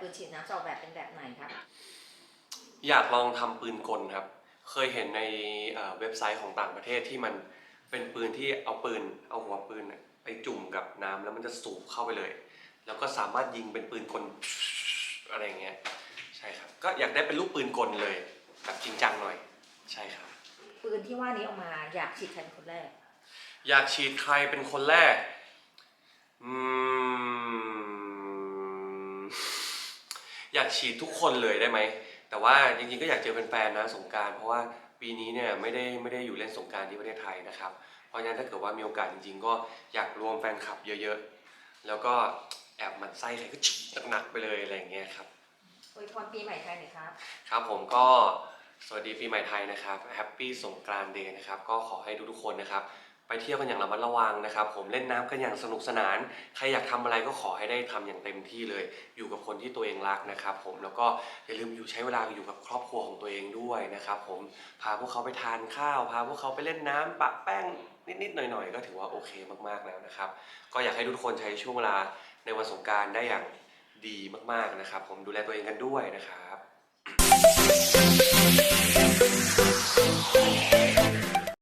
ปืนฉีดน้ำจะออกแบบเป็นแบบไหนครับ อยากลองทำปืนกลครับ เคยเห็นในเอ่อเว็บไซต์ของต่างประเทศที่มันเป็นปืนที่เอาปืนเอาหัวปืนน่ะไปจุ่มกับน้ำแล้วมันจะสูบเข้าไปเลย แล้วก็สามารถยิงเป็นปืนกลอะไรอย่างเงี้ยใช่ครับ ก็อยากได้เป็นลูกปืนกลเลยแบบจริงจังหน่อย ใช่ครับ ปืนที่ว่านี้ออกมาอยากฉีดใครเป็นคนแรก อยากฉีดใครเป็นคนแรก อืม อยากฉีดทุกคนเลยได้ไหม แต่ว่าจริงๆก็อยากเจอแฟนๆนะสงกรารเพราะว่าปีนี้เนี่ยไม่ได้ไม่ได้อยู่เล่นสงกรารที่ประเทศไทยนะครับ เพราะฉะนั้นถ้าเกิดว่ามีโอกาสจริงๆ ก็อยากรวมแฟนคลับเยอะๆ แล้วก็แอบหมันไส้ใครก็ฉีดหนักๆไปเลยอะไรอย่างเงี้ยครับ อวยพรปีใหม่ไทยหน่อยครับ ครับผมก็สวัสดีปีใหม่ไทยนะครับแฮปปี้สงกรานต์เดย์นะครับ ก็ขอให้ทุกๆคนนะครับ ไปเที่ยวกันอย่างระมัดระวังนะครับ ผมเล่นน้ำกันอย่างสนุกสนาน ใครอยากทำอะไรก็ขอให้ได้ทำอย่างเต็มที่เลย อยู่กับคนที่ตัวเองรักนะครับ ผมแล้วก็อย่าลืมอยู่ใช้เวลาอยู่กับครอบครัวของตัวเองด้วยนะครับผมพาพวกเขาไปทานข้าว พาพวกเขาไปเล่นน้ำปะแป้งนิดๆหน่อยๆ ก็ถือว่าโอเคมากๆแล้วนะครับ ก็อยากให้ทุกคนใช้ช่วงเวลาในวันสงการได้อย่างดีมากๆนะครับ ผมดูแลตัวเองกันด้วยนะครับ